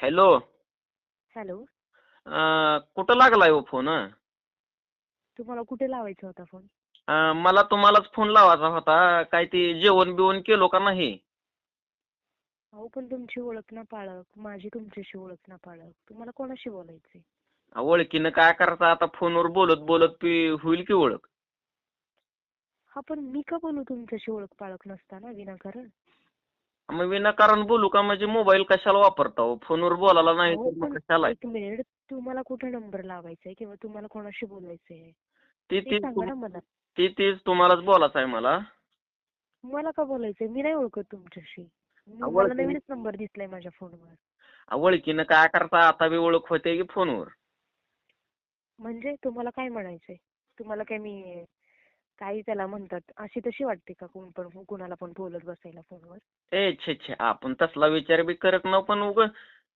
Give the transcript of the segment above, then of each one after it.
Hello. Hello. कुठं लागलाय हो फोन तुम्हाला कुठे लावायचा होता फोन? अं, मला तुम्हालाच फोन लावायचा होता काय ते जेवण बिवण केलो का नाही? अहो पण तुमची ओळख ना पाळक माझी तुमच्याशी ओळख ना पाळक तुम्हाला कोणाशी बोलायचंय? ओळखीनं काय करायचं आता फोनवर बोलत बोलत ती होईल की ओळख? हा पण मी का बोलू तुमच्याशी ओळख पाळक नसताना विनाकारण? मग विनाकारण बोलू का? म्हणजे मोबाईल कशाला वापरता हो फोनवर बोलायला नाही अहो तर मग कशाला? एक मिनिट तुम्हाला कुठे नंबर लावायचा आहे किंवा तुम्हाला कोणाशी बोलायचंय? ती ते ती सांगा ना मला. ती तीच तुम्हालाच बोलायचं आहे मला. मला का बोलायचंय? मी नाही ओळखत तुमच्याशी. मी- मला नवीनच नंबर दिसलाय माझ्या फोनवर. ओळखीनं काय करता? आता बी ओळख होते की फोनवर. म्हणजे तुम्हाला काय म्हणायचंय? तुम्हाला काय मी काही त्याला म्हणतात अशी तशी वाटते का कोण पण कुणाला पण बोलत बसायला फोनवर? ए छे छे आपण तसला विचार बी करत नाही पण उग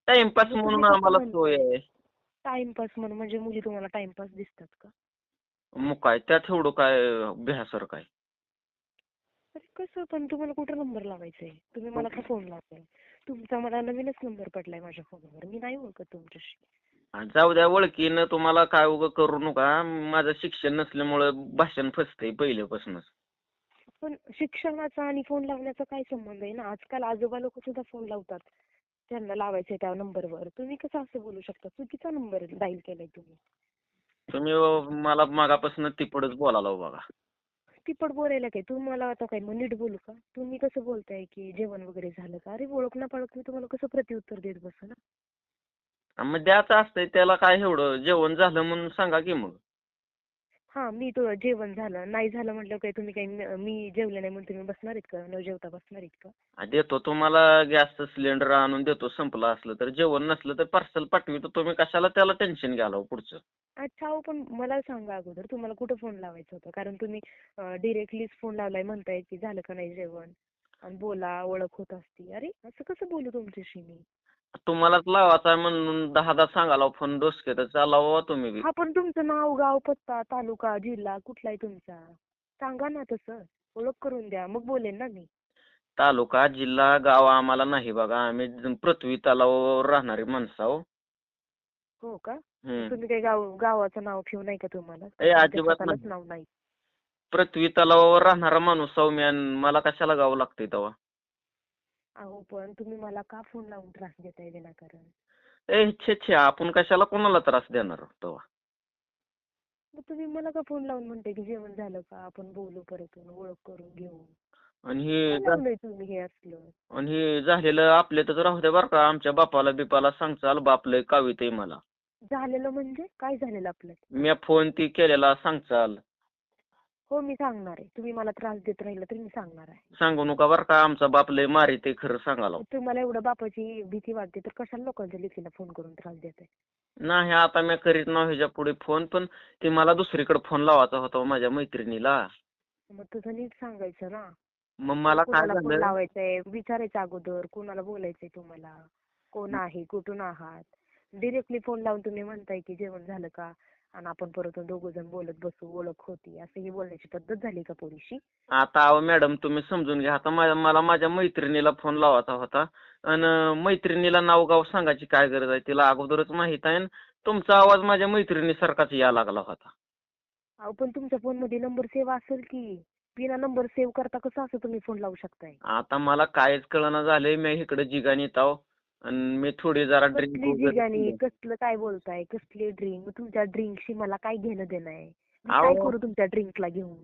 टाइमपास तुम्ही म्हणून आम्हाला? सोय आहे. टाइमपास म्हणून म्हणजे मुली तुम्हाला टाइमपास दिसतात का? मग काय त्यात एवढं काय भ्यासर काय अरे कसं पण तुम्हाला कुठं नंबर लावायचा आहे तुम्ही मला का फोन लावताय? तुमचा मला नवीनच नंबर पडलाय माझ्या फोनवर. मी नाही ओळखत तुमच्याशी. आणि जाऊ द्या ओळखीनं तुम्हाला काय उगं करू नका. माझं शिक्षण नसल्यामुळं भाषण फसतंय पहिल्यापासूनच. पण शिक्षणाचा आणि फोन लावण्याचा काय संबंध आहे ना? आजकाल आजोबा लोक सुद्धा फोन लावतात. त्यांना लावायचंय त्या नंबरवर. तुम्ही कसं असं बोलू शकता? चुकीचा नंबर डाईल केलाय तुम्ही. तुम्ही मला मागापासून तिकडच बोलायला बघा तिपट बोलायला काय? तुम्हाला आता काय मग नीट बोलू का? तुम्ही कसं बोलताय की जेवण वगैरे झालं का? अरे ओळख ना पाळख मी तुम्हाला कसं प्रत्युत्तर देत बसू ना मग द्यायचं असतंय त्याला काय एवढं जेवण झालं म्हणून सांगा की मग. हा मी तो जेवण झालं नाही झालं म्हटलं काय तुम्ही काही मी जेवले नाही म्हणून तुम्ही बसणार आहेत का? न जेवता बसणार आहेत का? आ, देतो तुम्हाला गॅसचं सिलेंडर आणून देतो संपलं असलं तर. जेवण नसलं तर पार्सल पाठवितो तुम्ही कशाला त्याला टेन्शन घ्यायला हो पुढचं? अच्छा अहो पण मला सांगा अगोदर तुम्हाला कुठं फोन लावायचा होता? कारण तुम्ही डिरेक्टलीच फोन लावलाय म्हणताय की झालं का नाही जेवण? आणि बोला ओळख होत असती. अरे असं कसं बोलू तुमच्याशी मी? तुम्हालाच लावायचा आहे म्हणून दहा दहा सांगायला फोन डोसके तर चालावा तुम्ही बी. हा पण तुमचं नाव गाव पत्ता तालुका जिल्हा कुठला आहे तुमचा? सांगा ना तसं ओळख करून द्या मग बोलेन ना मी. तालुका जिल्हा गाव आम्हाला नाही बघा आम्ही पृथ्वी तलावावर राहणारी माणसं आहो. हो का? हम्म. तुम्ही काही गाव गावाचं नाव ठेवू नाही का तुम्हाला? ए, तुमच्या अजिबात स्वतःलाच नाही. नाव नाही. पृथ्वी तलावावर राहणारा माणूस आहो मी आणि मला कशाला गाव लागतंय तेव्हा? अहो पण तुम्ही मला का फोन लावून त्रास देताय विनाकारण? ए छे छे आपण कशाला कोणाला त्रास देणार तेव्हा? मग तुम्ही मला का फोन लावून म्हणते की जेवण झालं का? आपण बोलू परत ओळख करून घेऊ. आणि हे काय झा- लावलंय तुम्ही हे असलं? आणि हे झालेलं आपल्यातच राहू दे बरं का. आमच्या बापाला बिपाला सांगचाल बाप लय कावितय मला. झालेलं म्हणजे? काय झालेलं आपलं? मी फोन ती केलेला सांगचाल हो मी सांगणार आहे. तुम्ही मला त्रास देत राहिला तर मी सांगणार आहे. सांगू नका बरं का आमचा बाप लय मारी ते खरं सांगाला तुम्हाला एवढं बापाची भीती वाटते तर कशाला लोकांच्या लेखीला फोन करून त्रास देताय? नाही आता मी करीत नाही ह्याच्या पुढे फोन पण ते मला दुसरीकडे फोन लावायचा होता हो माझ्या मैत्रिणीला. मग तुझं नीट सांगायचं ना. मग मला काय कोणाला फोन झालं? लावायचंय? विचारायचं अगोदर कोणाला बोलायचंय तुम्हाला? कोण आहे? कुठून आहात? डिरेक्टली फोन लावून तुम्ही म्हणताय की जेवण झालं का? आणि आपण परत दोघं जण बोलत बसू ओळख होती असं ही बोलण्याची पद्धत झाली का थोडीशी आता अहो मॅडम तुम्ही समजून घ्या. आता मला माझ्या मैत्रिणीला फोन लावायचा होता. आणि मैत्रिणीला नाव गाव सांगायची काय गरज आहे तिला अगोदरच माहीत आहे. आणि तुमचा आवाज माझ्या मैत्रिणीसारखाच यायला लागला होता. अहो पण तुमच्या फोनमध्ये नंबर सेव्ह असेल की? बिना नंबर सेव्ह करता कसं असं तुम्ही फोन लावू शकताय? आता मला कायच कळना झालंय. मी इकडे जिगानी येताव आणि मी थोडी जरा कसली ड्रिंक कसलं काय बोलताय? कसली ड्रिंक तुमच्या ड्रिंकशी मला काय घेणं देणं आहे मी अहो. काय करू तुमच्या ड्रिंकला घेऊन?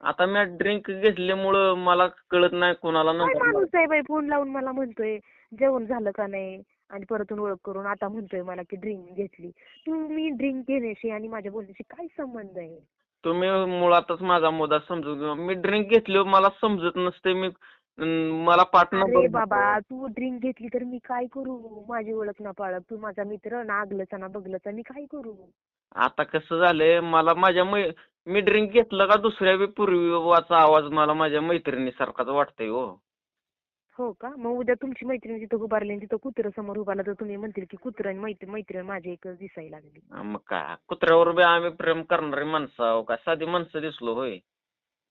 आता मी ड्रिंक घेतल्यामुळं मला कळत नाही कोणाला काय नंबर माणूस आहे बाई? फोन लावून मला म्हणतोय जेवण झालं का नाही? आणि परतून ओळख करून आता म्हणतोय मला की ड्रिंक घेतली. तुम्ही ड्रिंक घेण्याशी आणि माझ्या बोलण्याशी काय संबंध आहे? तुम्ही मुळातच माझा मुद्दा समजून घ्या. मी ड्रिंक घेतली मला समजत नसते. मी मला अरे बाबा तू ड्रिंक घेतली तर मी काय करू? माझी ओळख ना पाळख तू माझा मित्र ना आगलचा ना बगलचा मी काय करू? आता कसं झालंय मला माझ्या मै मी ड्रिंक घेतलं का दुसऱ्या बी पूर्वीचा आवाज मला माझ्या मैत्रिणीसारखाच वाटतंय हो. हो का? मग उद्या तुमची मैत्रीण तिथं उभारली आणि तिथं कुत्रं समोर उभारलं तर तुम्ही म्हणतील की कुत्रं आणि मैत्री मैत्रीण माझी एकच दिसायला लागली. मग काय? कुत्र्यावर बी आम्ही प्रेम करणारी माणसं आहो का? साधी माणसं दिसलो होय.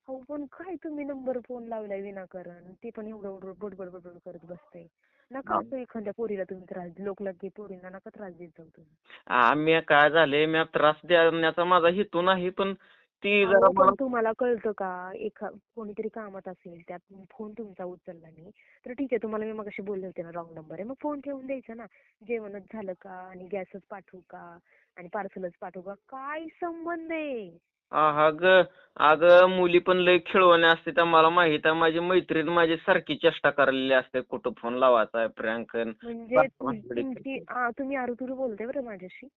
हो पण काय तुम्ही नंबर फोन लावलाय विनाकारण? ते पण एवढं एवढं बडबड बडबड करत बसताय. नका. असं एखाद्या पोरीला तुम्ही त्रास देऊ लोकलकी पोरींना नका त्रास देत जाऊ तुम्ही. आम्ही काय झाले मी त्रास देण्याचा माझा हेतू नाही पण ती जरा अहो, मला पण तुम्हाला कळतं का? एखा कोणीतरी कामात असेल त्यात फोन तुमचा उचलला नाही तर ठीक आहे तुम्हाला मी मगाशी बोलले होते ना रॉंग नंबर आहे. मग फोन ठेवून द्यायचा ना? जेवणच झालं का? आणि गॅसच पाठवू का? आणि पार्सलच पाठवू का? काय संबंध आहे? हा ग अगं मुली पण लय खेळवणे असते त्या मला माहीत आहे माझी मैत्रीण माझी सारखी चेष्टा करायलेली असते कुठं फोन लावायचा आहे प्रियांक म्हणजे तुमची. आ, तुम्ही आरुतुरू बोलताय बरं माझ्याशी.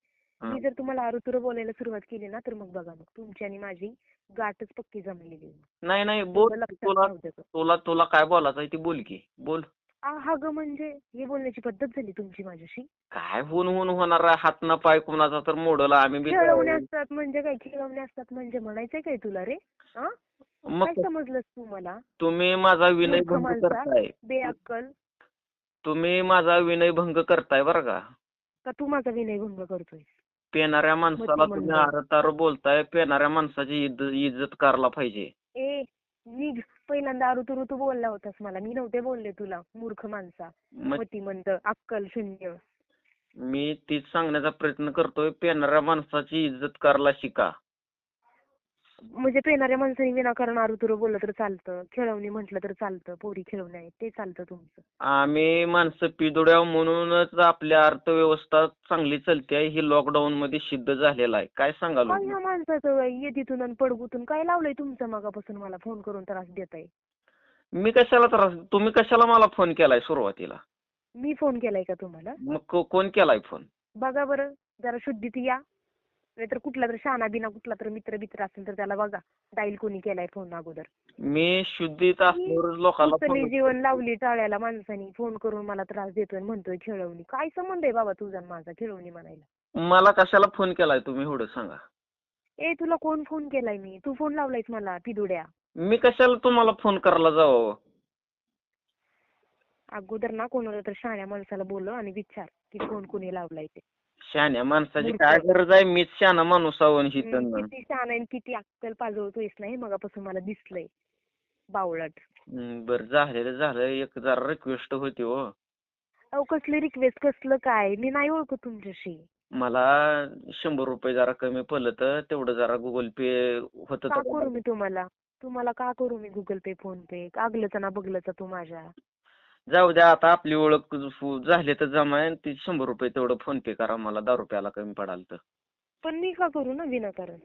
मी जर तुम्हाला आरुतुरू बोलायला सुरुवात केली ना तर मग बघा मग तुमची आणि माझी गाठच पक्की जमलेली आहे. नाही नाही बोल लक्षात तुला. तुला तुला काय बोलायचं आहे ते बोल की बोल हा ग म्हणजे हे बोलण्याची पद्धत झाली तुमची माझ्याशी. काय होऊन होऊन होणार हात ना पाय कुणाचा तर मोडला आम्ही बी खेळवणे असतात म्हणजे काय? खेळवणे असतात म्हणजे म्हणायचंय काय तुला रे? हा मग काय समजलंस तू मला? तुम्ही माझा विनय मूर्ख भंग माणसा. करताय. बेअक्कल. तुम्ही माझा विनय भंग करताय बरं का? का तू माझा विनयभंग करतोय पेणाऱ्या माणसाला तुम्ही मंद. आरतार बोलताय पेणाऱ्या माणसाची इज्ज- इज्जत करायला पाहिजे. ए निघ. पहिल्यांदा आरुतुरू तू बोलला होतास मला. मी नव्हते बोलले तुला मूर्ख माणसा. मतिमंद अक्कल शून्य. मी तीच सांगण्याचा प्रयत्न करतोय. पेणाऱ्या माणसाची इज्जत करायला शिका. म्हणजे पेणाऱ्या माणसाने विनाकारण आरुतुरू बोललं तर चालतं. खेळवणी म्हटलं तर चालतं. पोरी खेळवणे आहेत. ते चालतं तुमचं. आम्ही माणसं पिदुड्या म्हणूनच आपली अर्थव्यवस्था चांगली चालते हे लॉकडाऊन मध्ये सिद्ध झालेलं आहे. काय सांगाल काय ह्या माणसाचं येतीतून आणि पडगुतून काय लावलंय तुमचं मगापासून मला? फोन करून त्रास देताय. मी कशाला त्रास तुम्ही कशाला मला फोन केलाय सुरुवातीला? मी फोन केलाय का तुम्हाला? मग को- कोण केलाय फोन? बघा बरं. जरा शुद्धीत या. नाहीतर कुठला तर शाना बिना कुठला तर मित्र बित्र असेल तर त्याला बघा डाईल कोणी केलाय फोन अगोदर. मी शुद्धीत असल्यावरच लोकांना कुठली फोन जीवन लावली टाळ्याला माणसानी फोन करून मला त्रास देतोय आणि म्हणतोय खेळवणी. काय संबंध आहे बाबा तुझा आणि माझा खेळवणी म्हणायला? मला कशाला फोन केलाय तुम्ही एवढं सांगा. ए तुला कोण फोन केलाय मी? तू फोन लावलायस मला पिदुड्या. मी कशाला तुम्हाला फोन करायला जावं? अगोदर ना कोणाला तर शाण्या माणसाला बोल आणि विचार की फोन कोणी लावलाय ते. शहाण्या माणसाची. काय गरज आहे? मीच शहाणा माणूस आहोत ही किती शान आहे आणि किती अक्कल पाजवतोयस नाही? मगापासून मला दिसलंय. बावळट. बरं झालेलं झालं. एक जरा रिक्वेस्ट होती हो. अहो कसली रिक्वेस्ट कसलं काय? मी नाही ओळखत तुमच्याशी. मला शंभर रुपये जरा कमी पडलं तर तेवढं जरा गुगल पे होतं का करू मी तुम्हाला? तुम्हाला का करू मी गुगल पे फोन पे आगलचा ना बघलचा तू माझ्या. जाऊ द्या आता आपली ओळख झाली तर जमा आहे ती शंभर रुपये तेवढं फोन पे करा मला दहा रुपयाला कमी पडाल तर. पण मी का करू ना विनाकारण?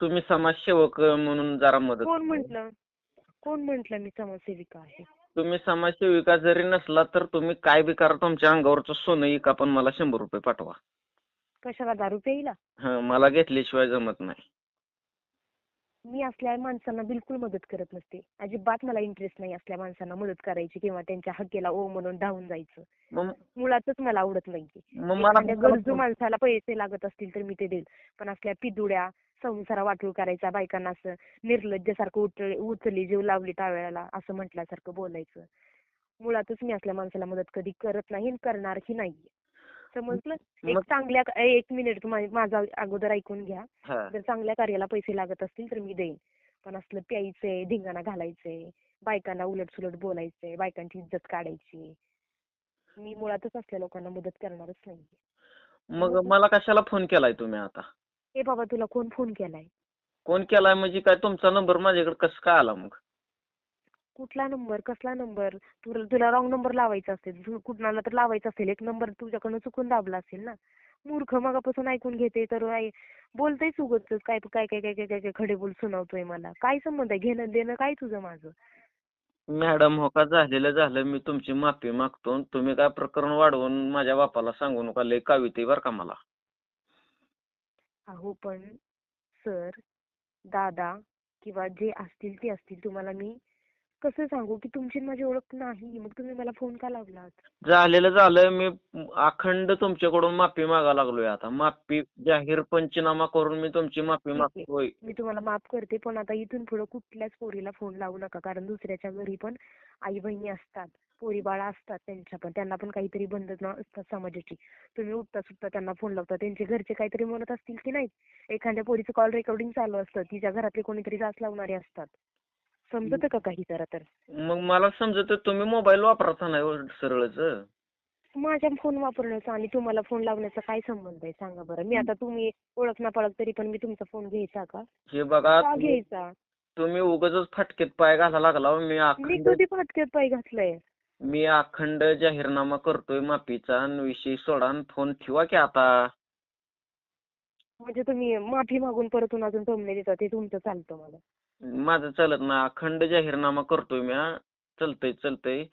तुम्ही समाजसेवक म्हणून जरा मदत कोण. म्हंटल? कोण म्हंटल मी समाजसेविका आहे? तुम्ही समाजसेविका जरी नसला तर तुम्ही काय बी करा तुमच्या अंगावरचं सोनं इका पण मला शंभर रुपये पाठवा. कशाला दारू प्यायला? हं, मला घेतल्याशिवाय जमत नाही. मी असल्या माणसांना बिलकुल मदत करत नसते. अजिबात मला इंटरेस्ट नाही असल्या माणसांना मदत करायची किंवा त्यांच्या हक्केला ओ म्हणून धावून जायचं. मुळातच मला आवडत मला एखाद्या गरजू माणसाला पैसे लागत असतील तर मी ते देईल. पण असल्या पिदुड्या संसारा वाटूळ करायचा बायकांना असं निर्लज्जसारखं उच उचली जीव लावली टाळ्याला असं म्हटल्यासारखं बोलायचं. मुळातच मी असल्या माणसाला मदत कधी करत नाही आणि करणारही नाहीये. समजलं एक चांगल्या एक मिनिट माझा अगोदर ऐकून घ्या. हा. जर चांगल्या कार्याला पैसे लागत असतील तर मी देईन. पण असलं प्यायचंय धिंगाणा घालायचंय बायकांना उलट सुलट बोलायचंय बायकांची इज्जत काढायची. मी मुळातच असल्या लोकांना मदत करणारच नाही मग मला कशाला फोन केलाय तुम्ही आता? ए बाबा तुला कोण फोन केलाय? कोण केलाय म्हणजे काय तुमचा नंबर माझ्याकडे कसं काय आला मग? कुठला नंबर कसला नंबर? तुला रॉंग नंबर लावायचा असेल कुणाला तर लावायचा असेल. एक नंबर तुझ्याकडनं चुकून दाबला असेल ना? मूर्ख मगापासून ऐकून घेते तर बोलतेच उगतच काय काय काय काय काय काय काय खडे बोल सुनावतोय मला. काय संबंध आहे? घेणं देणं काय तुझं माझं? मॅडम हो का? झालेलं झालं. मी तुमची माफी मागतो. तुम्ही काय प्रकरण वाढवून माझ्या बापाला सांगू नका. लय काविते बरं का मला. अहो पण सर दादा किंवा जे असतील ते असतील तुम्हाला मी कसं सांगू की तुमची आणि माझी ओळख नाही? मग तुम्ही मला फोन का लावलात? झालेलं झालं मी अखंड तुमच्याकडून माफी मागा लागलोय आता. माफी जाहीर पंचनामा करून मी तुमची माफी. मागतोय. मी तुम्हाला माफ करते पण आता इथून पुढे कुठल्याच पोरीला फोन लावू नका कारण दुसऱ्याच्या घरी पण आई बहिणी असतात पोरी बाळा असतात त्यांच्या पण त्यांना पण काहीतरी बंधनं असतात समाजाची. तुम्ही उठता सुटता त्यांना फोन लावता त्यांचे घरचे काहीतरी म्हणत असतील की नाही? एखाद्या पोरीचं कॉल रेकॉर्डिंग चालू असतं तिच्या घरातले कोणीतरी जास लावणारे असतात. समजतं का काही जरा तर? मग मला समजत तुम्ही मोबाईल वापरता नाही हो सरळच. माझ्या फोन वापरण्याचा आणि तुम्हाला फोन लावण्याचा काय संबंध आहे? सांगा बरं. मी आता तुम्ही ओळख ना पाळख तरी पण मी तुमचा फोन घ्यायचा का? हे बघा का घ्यायचा? तुम्ही उगाच फटकेत पाय घाला लागला हो. मी मी अखंड कधी फाटक्यात पाय घातलंय? मी अखंड जाहीरनामा करतोय माफीचा आणि विषय सोडा आणि फोन ठेवा की आता. म्हणजे तुम्ही माफी मागून परतून अजून टोमणे देता ते तुमचं चालतं मला. माझं चालत ना अखंड जाहीरनामा करतोय मी हा. चालतंय